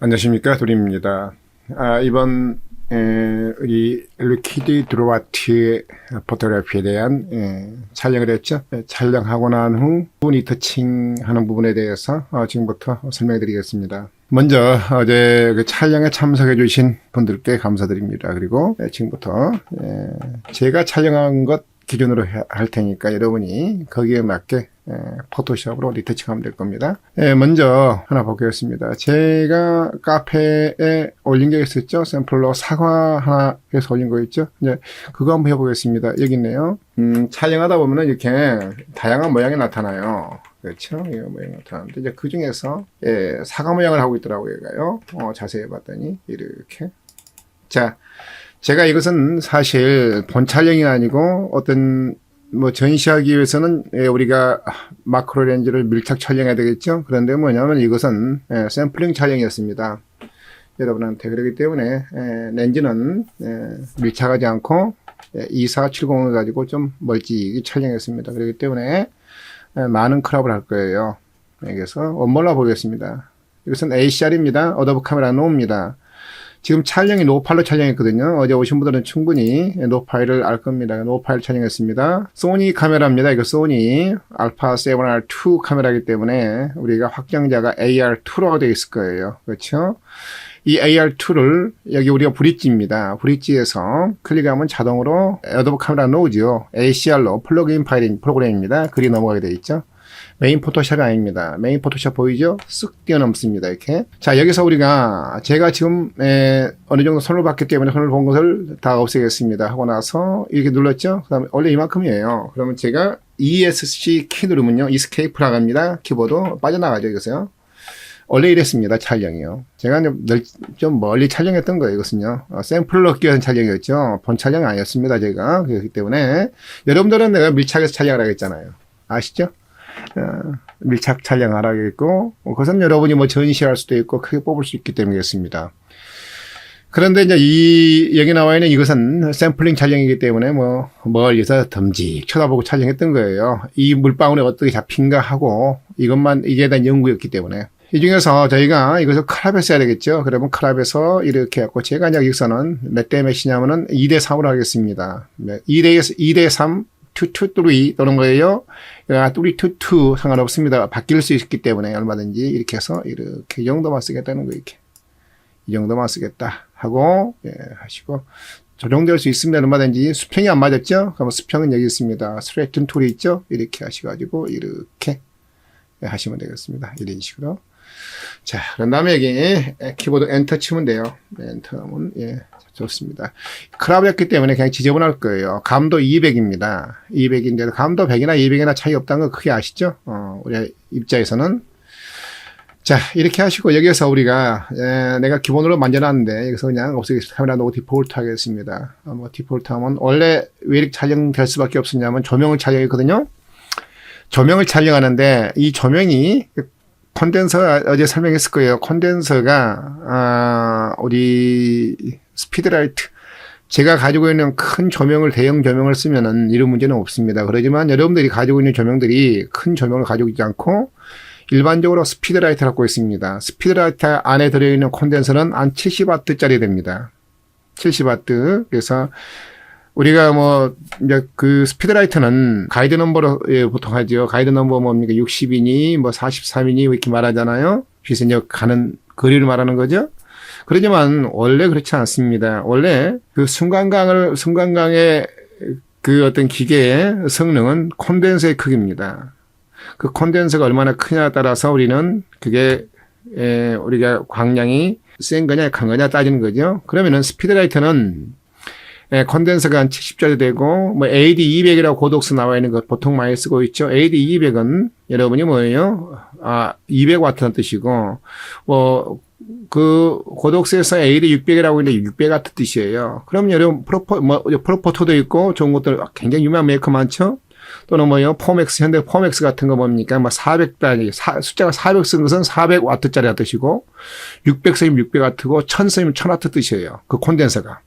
안녕하십니까 도림입니다. 아, 이번 에, 우리 루키드 드로와트의 포토그래피에 대한 에, 촬영을 했죠. 에, 촬영하고 난후 분이 터칭하는 부분에 대해서 어, 지금부터 설명드리겠습니다. 먼저 어제 그 촬영에 참석해 주신 분들께 감사드립니다. 그리고 에, 지금부터 에, 제가 촬영한 것 기준으로 해- 할 테니까 여러분이 거기에 맞게 에, 포토샵으로 리터칭하면 될 겁니다. 예, 먼저 하나 보겠습니다. 제가 카페에 올린 게 있었죠. 샘플로 사과 하나 해서 올린 거 있죠. 이제 그거 한번 해보겠습니다. 여기 있네요. 음, 촬영하다 보면은 이렇게 다양한 모양이 나타나요. 그렇죠? 이 모양이 나타나는데 이제 그 중에서 예, 사과 모양을 하고 있더라고요. 얘가요. 어, 자세히 봤더니 이렇게. 자, 제가 이것은 사실 본 촬영이 아니고 어떤 뭐 전시하기 위해서는 예, 우리가 마크로 렌즈를 밀착 촬영해야 되겠죠. 그런데 뭐냐면 이것은 예, 샘플링 촬영이었습니다. 여러분한테 그렇기 때문에 예, 렌즈는 예, 밀착하지 않고 예, 2470을 가지고 좀 멀찍이 촬영했습니다. 그렇기 때문에 예, 많은 크랍을 할 거예요. 그래서 원몰라 보겠습니다. 이것은 ACR입니다. 어도브 카메라 노입니다. 지금 촬영이 노파일로 촬영했거든요. 어제 오신 분들은 충분히 노파일을 알 겁니다. 노파일 촬영했습니다. 소니 카메라입니다. 이거 소니 알파 7R2 카메라이기 때문에 우리가 확장자가 AR2로 되어 있을 거예요. 그렇죠? 이 AR2를 여기 우리가 브릿지입니다. 브릿지에서 클릭하면 자동으로 어도브 카메라 노우죠. ACR로 플러그인 파일링 프로그램입니다. 글이 넘어가게 되어 있죠. 메인 포토샵이 아닙니다. 메인 포토샵 보이죠? 쓱 뛰어넘습니다. 이렇게. 자, 여기서 우리가 제가 지금 에, 어느 정도 손을 봤기 때문에 손을 본 것을 다 없애겠습니다. 하고 나서 이렇게 눌렀죠? 그 다음에 원래 이만큼이에요. 그러면 제가 ESC 키 누르면요. 이스케이프라고 합니다. 키보드 빠져나가죠. 여기서요. 원래 이랬습니다. 촬영이요. 제가 좀, 멀리 촬영했던 거예요. 이것은요. 어, 넣기 위한 촬영이었죠. 본 촬영 아니었습니다. 제가. 그렇기 때문에 여러분들은 내가 밀착해서 촬영을 하겠잖아요. 아시죠? 어, 밀착 촬영하라겠고, 뭐 그것은 여러분이 뭐 전시할 수도 있고 크게 뽑을 수 있기 때문이겠습니다. 그런데 이제 이, 여기 나와 있는 이것은 샘플링 촬영이기 때문에 뭐, 멀리서 덤직 쳐다보고 촬영했던 거예요. 이 물방울이 어떻게 잡힌가 하고, 이것만, 이게 대한 연구였기 때문에. 이 중에서 저희가 이것을 클럽에 써야 되겠죠. 그러면 클럽에서 이렇게 했고, 제가 여기서는 몇 대 몇이냐면은 2대 3으로 하겠습니다. 2대, 2대 3, 2, 2, 3 또는 거예요. 야, 뚜리 투투 상관없습니다. 바뀔 수 있기 때문에 얼마든지 이렇게 해서 이렇게 이 정도만 쓰겠다는 거 이렇게 이 정도만 쓰겠다 하고 예, 하시고 조정될 수 있으면 얼마든지 수평이 안 맞았죠? 그러면 수평은 여기 있습니다. 스트레이튼 툴이 있죠? 이렇게 하셔가지고 이렇게 예, 하시면 되겠습니다. 이런 식으로 자 그런 다음에 여기 예, 키보드 엔터 치면 돼요. 엔터하면 예 좋습니다. 크랍이었기 때문에 그냥 지저분할 거예요. 감도 200입니다. 200인데 감도 100이나 200이나 차이 없다는 거 크게 아시죠? 어, 우리 입자에서는 자 이렇게 하시고 여기서 우리가 에, 내가 기본으로 만져놨는데 여기서 그냥 없애겠습니다. 카메라 놓고 디폴트 하겠습니다. 어, 뭐 디폴트 하면 원래 왜 이렇게 촬영될 수밖에 없었냐면 조명을 촬영했거든요. 조명을 촬영하는데 이 조명이 콘덴서 어제 설명했을 거예요. 콘덴서가 아, 우리 스피드라이트 제가 가지고 있는 큰 조명을 대형 조명을 쓰면은 이런 문제는 없습니다. 그러지만 여러분들이 가지고 있는 조명들이 큰 조명을 가지고 있지 않고 일반적으로 스피드라이트를 갖고 있습니다. 스피드라이트 안에 들어있는 콘덴서는 한 70와트짜리 됩니다. 70와트. 그래서 우리가 뭐 이제 그 스피드라이트는 가이드 넘버로 예, 보통 하죠. 가이드 넘버 뭡니까 60이니 뭐 43이니 이렇게 말하잖아요. 이제 가는 거리를 말하는 거죠. 그러지만 원래 그렇지 않습니다. 원래 그 순간강을 순간강의 그 어떤 기계의 성능은 콘덴서의 크기입니다. 그 콘덴서가 얼마나 크냐에 따라서 우리는 그게 에, 우리가 광량이 센 거냐 약한 거냐 따지는 거죠. 그러면은 스피드라이트는 예, 콘덴서가 한 70짜리 되고, 뭐, AD200이라고 고독수 나와 있는 거 보통 많이 쓰고 있죠. AD200은 여러분이 뭐예요? 아, 200와트는 뜻이고, 뭐, 그 고독수에서 AD600이라고 있는데 600 같은 뜻이에요. 그럼 여러분, 프로포, 뭐, 프로포토도 있고, 좋은 것들 굉장히 유명한 메이커 많죠? 또는 뭐요, 포맥스, 현대 포맥스 같은 거 뭡니까? 뭐 400단위, 숫자가 400 쓴 것은 400와트짜리 뜻이고, 600 쓰면 600와트고, 1000 쓰면 1000와트 뜻이에요. 그 콘덴서가.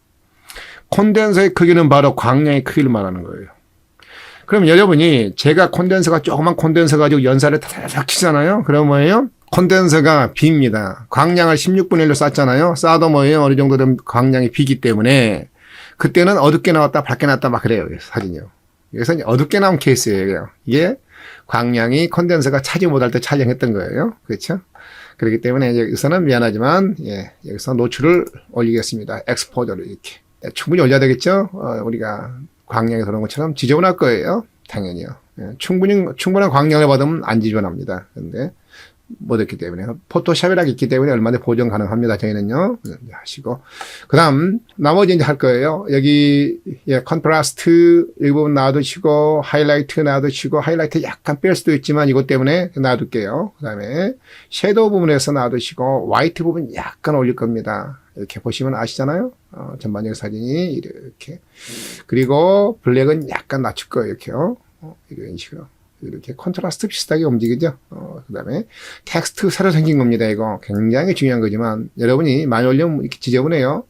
콘덴서의 크기는 바로 광량의 크기를 말하는 거예요. 그럼 여러분이 제가 콘덴서가 조그만 콘덴서 가지고 연산을 다다닥 치잖아요. 그럼 뭐예요? 콘덴서가 빕니다. 광량을 16분의 1로 쌌잖아요. 쏴도 뭐예요? 어느 정도 된 광량이 비기 때문에 그때는 어둡게 나왔다 밝게 나왔다 막 그래요. 사진이요. 이제 어둡게 나온 케이스예요. 이게 광량이 콘덴서가 차지 못할 때 촬영했던 거예요. 그렇죠? 그렇기 때문에 여기서는 미안하지만 예, 여기서 노출을 올리겠습니다. 엑스포저를 이렇게 예, 충분히 올려야 되겠죠. 어, 우리가 광량이 들어온 것처럼 지저분할 거예요. 당연히요. 예, 충분히 충분한 광량을 받으면 안 지저분합니다. 근데 못했기 때문에 포토샵이라고 있기 때문에 얼마든지 보정 가능합니다. 저희는요. 이제 하시고 그다음 나머지 이제 할 거예요. 여기 예, 컨트라스트 이 부분 놔두시고 하이라이트 놔두시고 하이라이트 약간 뺄 수도 있지만 이것 때문에 놔둘게요. 그다음에 섀도우 부분에서 놔두시고 화이트 부분 약간 올릴 겁니다. 이렇게 보시면 아시잖아요. 어, 전반적인 사진이 이렇게 그리고 블랙은 약간 낮출 거예요. 이렇게요. 어, 이런 식으로. 이렇게 컨트라스트 비슷하게 움직이죠. 어, 그 다음에 텍스트 새로 생긴 겁니다. 이거 굉장히 중요한 거지만 여러분이 많이 올리면 이렇게 지저분해요.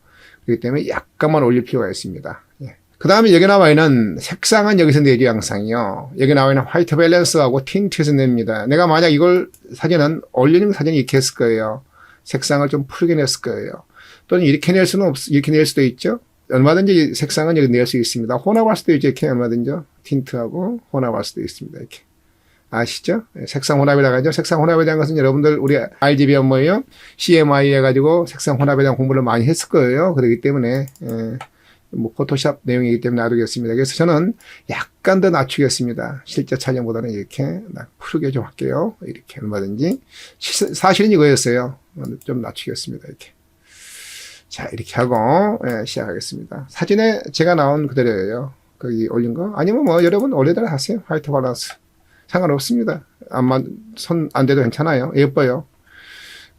그렇기 때문에 약간만 올릴 필요가 있습니다. 예. 그 다음에 여기 나와 있는 색상은 여기서 내죠 항상요. 여기 나와 있는 화이트 밸런스하고 틴트에서 냅니다. 내가 만약 이걸 사진은 올리는 사진이 이렇게 했을 거예요. 색상을 좀 푸르게 냈을 거예요. 또는 이렇게 낼 수는 없, 이렇게 낼 수도 있죠. 얼마든지 색상은 여기 낼 수 있습니다. 혼합할 수도 있죠. 이렇게 얼마든지 틴트하고 혼합할 수도 있습니다. 이렇게. 아시죠? 예, 색상 혼합이라고 하죠. 색상 혼합에 대한 것은 여러분들 우리 RGB 뭐예요? CMI 해가지고 색상 혼합에 대한 공부를 많이 했을 거예요. 그렇기 때문에 예, 뭐 포토샵 내용이기 때문에 놔두겠습니다. 그래서 저는 약간 더 낮추겠습니다. 실제 촬영보다는 이렇게 푸르게 좀 할게요. 이렇게 얼마든지 시- 사실은 이거였어요. 좀 낮추겠습니다. 이렇게. 자, 이렇게 하고, 예, 시작하겠습니다. 사진에 제가 나온 그대로예요. 거기 올린 거. 아니면 뭐, 여러분 원래대로 하세요. 화이트 밸런스. 상관없습니다. 안만, 손 안 돼도 괜찮아요. 예뻐요.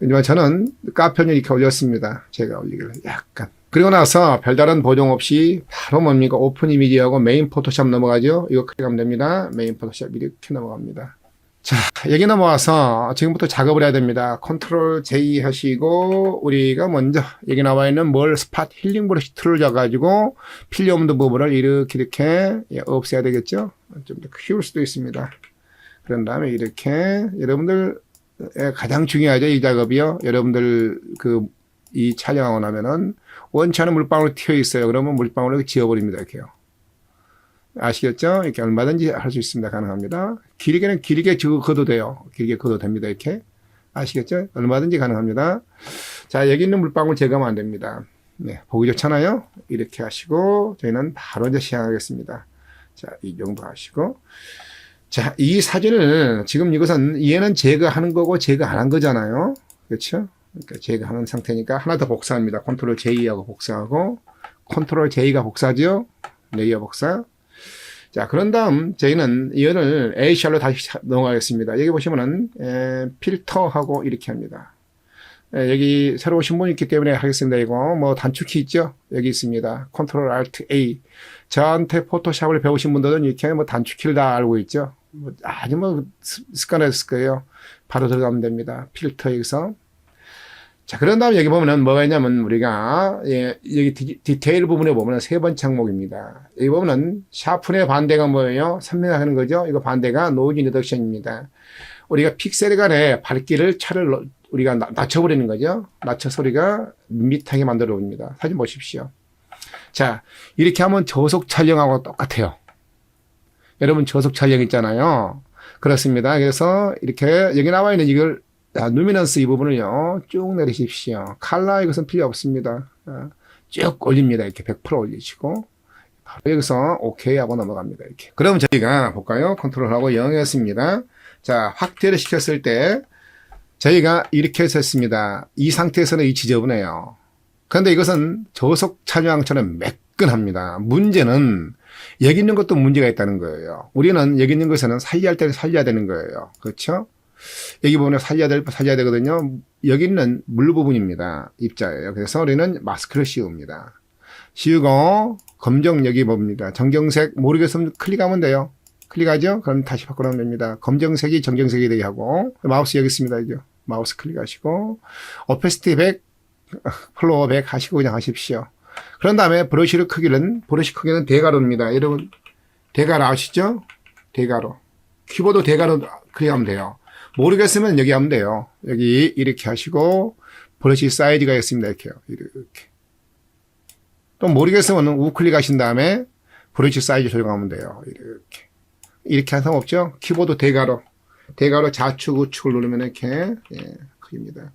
하지만 저는 카페는 이렇게 올렸습니다. 제가 올리길래 약간. 그리고 나서 별다른 보정 없이 바로 뭡니까? 오픈 이미지하고 메인 포토샵 넘어가죠. 이거 클릭하면 됩니다. 메인 포토샵 이렇게 넘어갑니다. 자, 여기 넘어와서 지금부터 작업을 해야 됩니다. 컨트롤 J 하시고 우리가 먼저 여기 나와 있는 뭘 스팟 힐링 브러쉬 툴을 잡아가지고 필요 없는 부분을 이렇게 이렇게 예, 없애야 되겠죠. 좀 더 키울 수도 있습니다. 그런 다음에 이렇게 여러분들 예, 가장 중요하죠 이 작업이요. 여러분들 그 이 촬영하고 나면은 원치 않은 물방울 튀어 있어요. 그러면 물방울을 지워버립니다. 이렇게요. 아시겠죠? 이렇게 얼마든지 할 수 있습니다. 가능합니다. 길게는 길게 저 걷어도 돼요. 길게 걷어도 됩니다. 이렇게. 아시겠죠? 얼마든지 가능합니다. 자, 여기 있는 물방울 제거하면 안 됩니다. 네, 보기 좋잖아요? 이렇게 하시고, 저희는 바로 이제 시작하겠습니다. 자, 이 정도 하시고. 자, 이 사진을 지금 이것은 얘는 제거하는 거고 제거 안 한 거잖아요. 그렇죠? 그러니까 제거하는 상태니까 하나 더 복사합니다. 컨트롤 J하고 복사하고, 컨트롤 J가 복사죠? 레이어 복사. 자, 그런 다음 저희는 이거를 A샬로 다시 차- 넘어가겠습니다. 여기 보시면은 에, 필터하고 이렇게 합니다. 에, 여기 새로 오신 분이 있기 때문에 하겠습니다. 이거 뭐 단축키 있죠? 여기 있습니다. 컨트롤 Alt A. 저한테 포토샵을 배우신 분들은 이렇게 뭐 단축키를 다 알고 있죠. 뭐 아주 뭐 습- 습관했을 거예요. 바로 들어가면 됩니다. 필터 여기서. 자, 그런 다음에 여기 보면은 뭐가 있냐면 우리가, 예, 여기 디, 디테일 부분에 보면은 세 번째 항목입니다. 여기 보면은 샤픈의 반대가 뭐예요? 선명하는 거죠? 이거 반대가 노이즈 리덕션입니다. 우리가 픽셀 간의 밝기를 차를 넣- 우리가 나- 낮춰버리는 거죠? 낮춰서 우리가 밋밋하게 만들어 봅니다. 사진 보십시오. 자, 이렇게 하면 저속 촬영하고 똑같아요. 여러분 저속 촬영 있잖아요. 그렇습니다. 그래서 이렇게 여기 나와 있는 이걸 자, 누미넌스 이 부분을요, 쭉 내리십시오. 칼라 이것은 필요 없습니다. 아, 쭉 올립니다. 이렇게 100% 올리시고, 바로 여기서 OK 하고 넘어갑니다. 이렇게. 그럼 저희가 볼까요? 컨트롤하고 0이었습니다. 자, 확대를 시켰을 때, 저희가 이렇게 했습니다. 이 상태에서는 이 지저분해요. 그런데 이것은 저속 촬영처럼 매끈합니다. 문제는 여기 있는 것도 문제가 있다는 거예요. 우리는 여기 있는 것에는 살려야 할 때는 살려야 되는 거예요. 그렇죠? 여기 보면 살려야 될, 살려야 되거든요. 여기 있는 물 부분입니다. 입자예요. 그래서 우리는 마스크를 씌웁니다. 씌우고, 검정 여기 봅니다. 정경색 모르겠으면 클릭하면 돼요. 클릭하죠? 그럼 다시 바꾸면 됩니다. 검정색이 정경색이 되게 하고, 마우스 여기 있습니다. 이죠? 마우스 클릭하시고, 오페스티 100, 플로어 100 하시고 그냥 하십시오. 그런 다음에 브러쉬의 크기는, 브러쉬 크기는 대가로입니다. 여러분, 대가로 아시죠? 대가로. 키보드 대가로 클릭하면 돼요. 모르겠으면 여기 하면 돼요. 여기 이렇게 하시고 브러쉬 사이즈가 있습니다. 이렇게요. 이렇게. 또 모르겠으면 우클릭 하신 다음에 브러쉬 사이즈 조정하면 돼요. 이렇게. 이렇게 한 상관 없죠? 키보드 대괄호. 대괄호 좌측 우측을 누르면 이렇게 예, 크기입니다.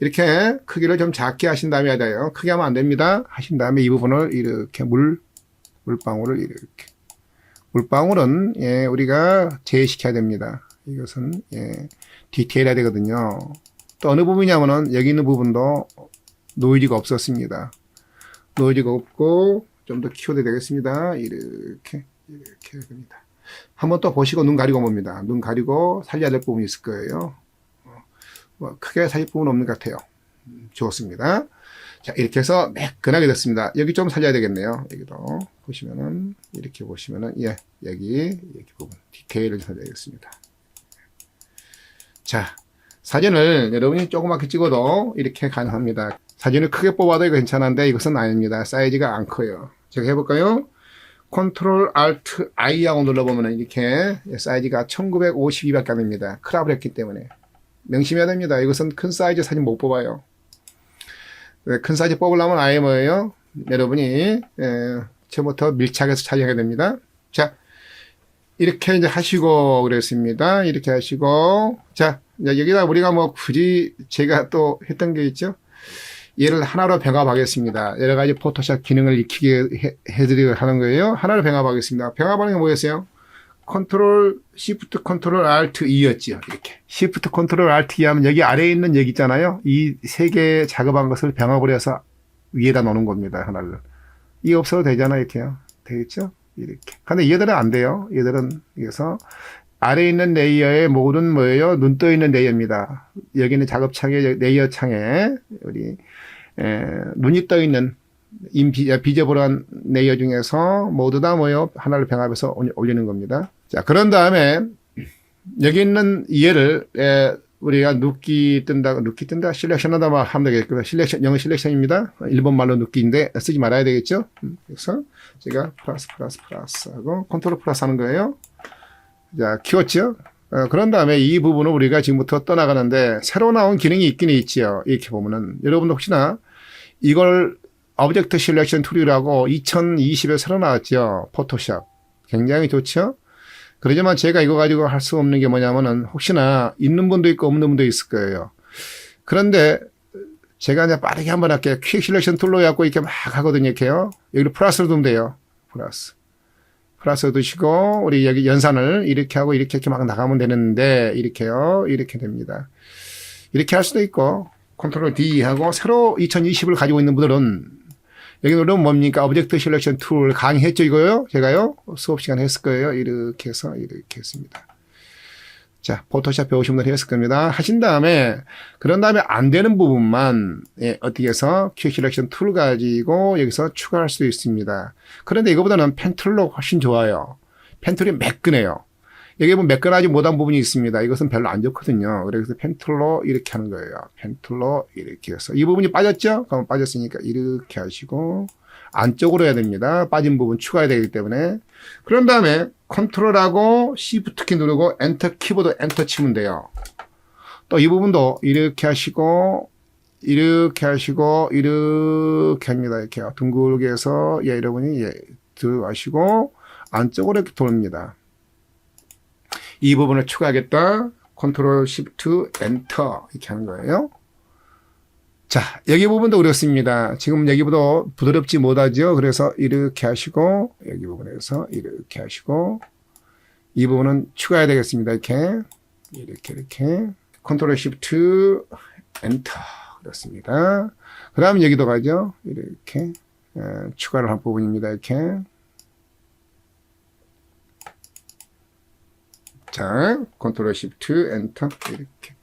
이렇게 크기를 좀 작게 하신 다음에 해야 돼요. 크게 하면 안 됩니다. 하신 다음에 이 부분을 이렇게 물 물방울을 이렇게 물방울은 예, 우리가 제외시켜야 됩니다. 이것은 예, 디테일해야 되거든요. 또 어느 부분이냐면은 여기 있는 부분도 노이즈가 없었습니다. 노이즈가 없고 좀 더 키워야 되겠습니다. 이렇게 이렇게 됩니다. 한번 또 보시고 눈 가리고 봅니다. 눈 가리고 살려야 될 부분이 있을 거예요. 어, 뭐 크게 살릴 부분은 없는 것 같아요. 음, 좋습니다. 자, 이렇게 해서 매끈하게 됐습니다. 여기 좀 살려야 되겠네요. 여기도 보시면은 이렇게 보시면은 예, 여기 여기 부분 디테일을 살려야겠습니다. 자, 사진을 여러분이 조그맣게 찍어도 이렇게 가능합니다. 사진을 크게 뽑아도 이거 괜찮은데 이것은 아닙니다. 사이즈가 안 커요. 제가 해볼까요? 컨트롤 알트 I하고 눌러보면 이렇게 사이즈가 1952밖에 안 됩니다. 크랍을 했기 때문에. 명심해야 됩니다. 이것은 큰 사이즈 사진 못 뽑아요. 네, 큰 사이즈 뽑으려면 아예 뭐예요? 여러분이 에, 처음부터 밀착해서 촬영해야 됩니다. 자, 이렇게 이제 하시고 그랬습니다. 이렇게 하시고 자 여기다 우리가 뭐 굳이 제가 또 했던 게 있죠. 얘를 하나로 병합하겠습니다. 여러 가지 포토샵 기능을 익히게 해, 해드리고 하는 거예요. 하나로 병합하겠습니다. 병합하는 게 뭐였어요? 컨트롤 시프트 컨트롤 알트 E였지요. 이렇게 시프트 컨트롤 알트 E 하면 여기 아래에 있는 여기 있잖아요. 이 세 개 작업한 것을 병합을 해서 위에다 놓는 겁니다. 하나를. 이 없어도 되잖아요. 이렇게요. 되겠죠? 이렇게. 근데 얘들은 안 돼요. 얘들은 그래서 아래에 있는 레이어의 모든 뭐예요? 눈 떠 있는 레이어입니다. 여기는 작업창에 레이어 창에 우리 에, 눈이 떠 있는 인비 비저블한 레이어 중에서 모두 다 뭐요? 하나를 병합해서 올- 올리는 겁니다. 자, 그런 다음에 여기 있는 얘를 에, 우리가 눕기 뜬다, 눕기 뜬다, 실렉션 하다 말 하면 되겠고요. 실렉션, 영어 실렉션입니다. 일본 말로 눕기인데 쓰지 말아야 되겠죠. 음, 그래서 제가 플러스, 플러스, 플러스 하고 컨트롤 플러스 하는 거예요. 자, 키웠죠? 어, 그런 다음에 이 부분을 우리가 지금부터 떠나가는데 새로 나온 기능이 있긴 있지요. 이렇게 보면은 여러분도 혹시나 이걸 오브젝트 실렉션 툴이라고 2020에 새로 나왔죠. 포토샵. 굉장히 좋죠? 그러지만 제가 이거 가지고 할 수 없는 게 뭐냐면은 혹시나 있는 분도 있고 없는 분도 있을 거예요. 그런데 제가 이제 빠르게 한번 할게요. 퀵 실렉션 툴로 해갖고 이렇게 막 하거든요. 이렇게요. 여기를 플러스로 두면 돼요. 플러스. 플러스 두시고 우리 여기 연산을 이렇게 하고 이렇게 이렇게 막 나가면 되는데 이렇게요. 이렇게 됩니다. 이렇게 할 수도 있고 컨트롤 D 하고 새로 2020을 가지고 있는 분들은 여기 누르면 뭡니까? 오브젝트 실렉션 툴 강의했죠 이거요? 제가요? 수업 시간 했을 거예요. 이렇게 해서 이렇게 했습니다. 자, 포토샵 배우신 분들 했을 겁니다. 하신 다음에 그런 다음에 안 되는 부분만 예, 어떻게 해서 큐 실렉션 툴 가지고 여기서 추가할 수 있습니다. 그런데 이거보다는 펜툴로 훨씬 좋아요. 펜툴이 매끈해요. 여기 보면 매끈하지 못한 부분이 있습니다. 이것은 별로 안 좋거든요. 그래서 펜툴로 이렇게 하는 거예요. 펜툴로 이렇게 해서 이 부분이 빠졌죠? 그럼 빠졌으니까 이렇게 하시고 안쪽으로 해야 됩니다. 빠진 부분 추가해야 되기 때문에 그런 다음에 컨트롤하고 Shift 키 누르고 엔터 키보드 엔터 치면 돼요. 또 이 부분도 이렇게 하시고 이렇게 하시고 이렇게 합니다. 이렇게 둥글게 해서 예 여러분이 예 들어가시고 안쪽으로 이렇게 돌립니다. 이 부분을 추가하겠다. 컨트롤 시프트 엔터 이렇게 하는 거예요. 자, 여기 부분도 어렵습니다. 지금 여기보다 부드럽지 못하죠. 그래서 이렇게 하시고 여기 부분에서 이렇게 하시고 이 부분은 추가해야 되겠습니다. 이렇게 이렇게 이렇게 컨트롤 시프트 엔터 그렇습니다. 그 다음 여기도 가죠. 이렇게 에, 추가를 한 부분입니다. 이렇게 자, 컨트롤 시프트 엔터 이렇게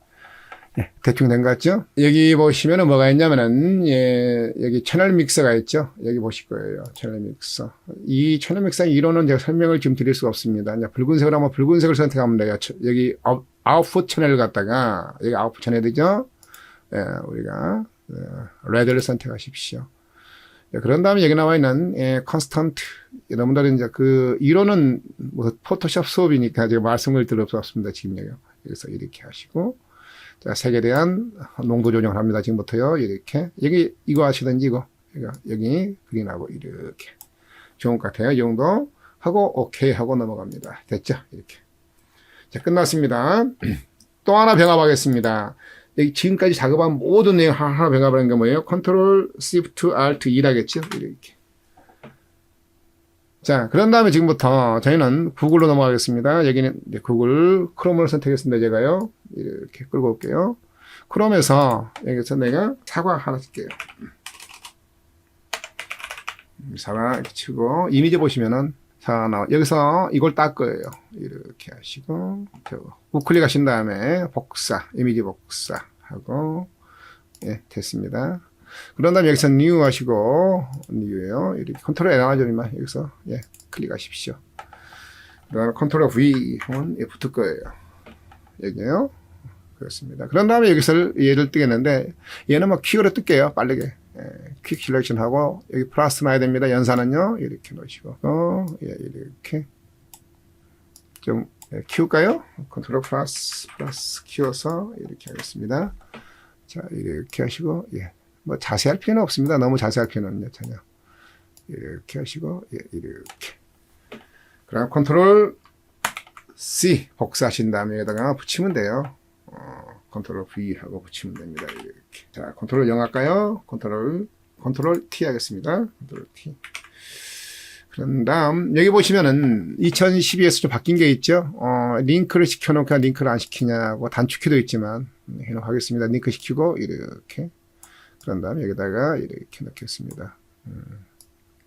네, 대충 된 것 같죠? 여기 보시면은 뭐가 있냐면은 예, 여기 채널 믹서가 있죠. 여기 보실 거예요. 채널 믹서. 이 채널 믹서의 이론은 제가 설명을 지금 드릴 수가 없습니다. 이제 붉은색을 하면 붉은색을 선택하면 돼요. 저- 여기 아웃- 아웃풋 채널을 갖다가 여기 아웃풋 채널이죠. 예, 우리가 어, 레드를 선택하십시오. 예, 그런 다음에 여기 나와 있는 예, 컨스턴트 여러분들은 이제 그 이론은 뭐 포토샵 수업이니까 제가 말씀을 드릴 수 없습니다. 지금 여기 그래서 이렇게 하시고 자, 색에 대한 농도 조정을 합니다. 지금부터요. 이렇게 여기 이거 하시든지 이거 여기 그린하고 이렇게 좋은 것 같아요. 이 정도 하고 오케이 하고 넘어갑니다. 됐죠? 이렇게 자 끝났습니다. 또 하나 병합하겠습니다. 여기 지금까지 작업한 모든 내용 하나 병합하는 게 뭐예요? 컨트롤 Shift Alt 2라겠죠? 이렇게 자, 그런 다음에 지금부터 저희는 구글로 넘어가겠습니다. 여기는 구글 크롬을 선택했습니다. 제가요. 이렇게 끌고 올게요. 크롬에서 여기서 내가 사과 하나 쓸게요. 음, 사과 치고 이미지 보시면은 사과 나와. 여기서 이걸 딱 거예요. 이렇게 하시고 저 우클릭 하신 다음에 복사, 이미지 복사 하고 예, 됐습니다. 그런 다음에 여기서 new 하시고 new예요. 이렇게 컨트롤 L 하죠만 여기서 예 클릭하십시오. 그 다음에 컨트롤 V 하면 예, 붙을 거예요. 여기요. 그렇습니다. 그런 다음에 여기서 얘를 뜨겠는데 얘는 뭐 퀵으로 뜰게요. 빠르게. 예, 퀵 셀렉션 하고 여기 플러스 놔야 됩니다. 연산은요. 이렇게 놓으시고 어, 예, 이렇게 좀 예, 키울까요? 컨트롤 플러스 플러스 키워서 이렇게 하겠습니다. 자 이렇게 하시고 예. 뭐 자세할 필요는 없습니다. 너무 자세할 필요는 전혀. 이렇게 하시고 예, 이렇게. 그럼 컨트롤 C 복사하신 다음에 여기다가 붙이면 돼요. 어, 컨트롤 V 하고 붙이면 됩니다. 이렇게. 자, 컨트롤 0 할까요? 컨트롤 컨트롤 T 하겠습니다. 컨트롤 T. 그런 다음 여기 보시면은 2012에서 좀 바뀐 게 있죠. 어, 링크를 시켜놓고 링크를 안 시키냐고 단축키도 있지만 음, 해놓고 하겠습니다. 링크 시키고 이렇게 그런 다음에 여기다가 이렇게 넣겠습니다. 음,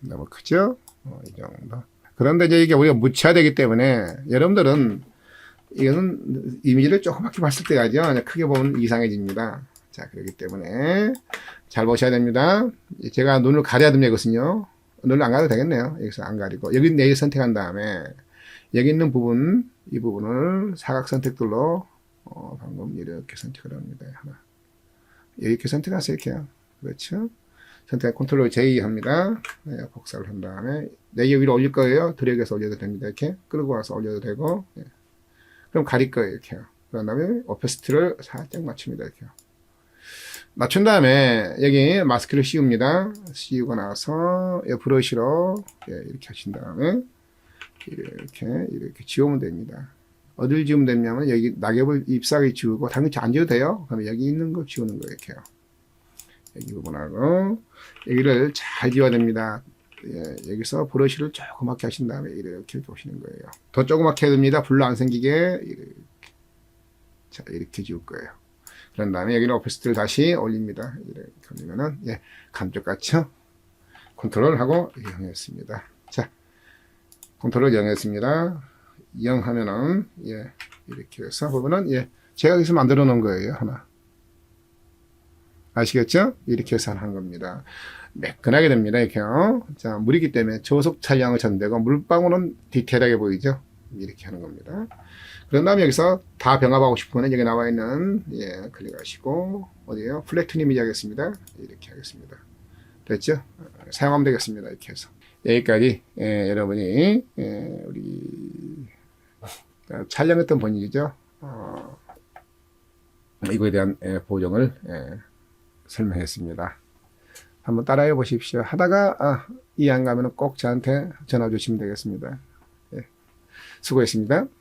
너무 크죠? 어, 이 정도. 그런데 이제 이게 우리가 무차되기 때문에 여러분들은 이거는 이미지를 조그맣게 봤을 때가죠. 크게 보면 이상해집니다. 자, 그렇기 때문에 잘 보셔야 됩니다. 제가 눈을 가려야 되거든요. 눈을 안 가도 되겠네요. 여기서 안 가리고. 여기 내일 선택한 다음에 여기 있는 부분, 이 부분을 사각 선택들로 어, 방금 이렇게 선택을 합니다. 하나. 이렇게 선택하세요. 이렇게요. 그렇죠. 선택 컨트롤 J 합니다. 네, 복사를 한 다음에 내게 위로 올릴 거예요. 드래그해서 올려도 됩니다. 이렇게 끌고 와서 올려도 되고 예. 그럼 가릴 거예요. 이렇게요. 그런 다음에 오페스트를 살짝 맞춥니다. 이렇게요. 맞춘 다음에 여기 마스크를 씌웁니다. 씌우고 나서 이 브러쉬로 예, 이렇게 하신 다음에 이렇게 이렇게 지우면 됩니다. 어딜 지우면 되냐면 여기 낙엽을 잎사귀 지우고 당연히 안 지워도 돼요. 그러면 여기 있는 거 지우는 거예요. 이렇게요. 여기 부분하고 여기를 잘 지워야 됩니다. 예, 여기서 브러쉬를 조그맣게 하신 다음에 이렇게 오시는 거예요. 더 조그맣게 해야 됩니다. 불로 안 생기게 이렇게 자 이렇게 지울 거예요. 그런 다음에 여기는 오피스트를 다시 올립니다. 이렇게 올리면은 예 감쪽 같죠? 컨트롤 하고 0 했습니다. 자 컨트롤 0 했습니다. 0 하면은 예 이렇게 해서 보면은 예 제가 여기서 만들어 놓은 거예요 하나 아시겠죠? 이렇게 해서 한 겁니다. 매끈하게 됩니다. 이렇게요. 자 물이기 때문에 저속 촬영을 전되고 물방울은 디테일하게 보이죠? 이렇게 하는 겁니다. 그런 다음에 여기서 다 병합하고 싶으면 여기 나와 있는 예 클릭하시고 어디에요? 이미지 하겠습니다. 이렇게 하겠습니다. 됐죠? 어, 사용하면 되겠습니다. 이렇게 해서 여기까지 예, 여러분이 예, 우리 어, 촬영했던 본인이죠. 어, 이거에 대한 예, 보정을 예, 설명했습니다. 한번 따라해 보십시오. 하다가 아, 이해 안 가면 꼭 저한테 전화 주시면 되겠습니다. 예, 수고했습니다.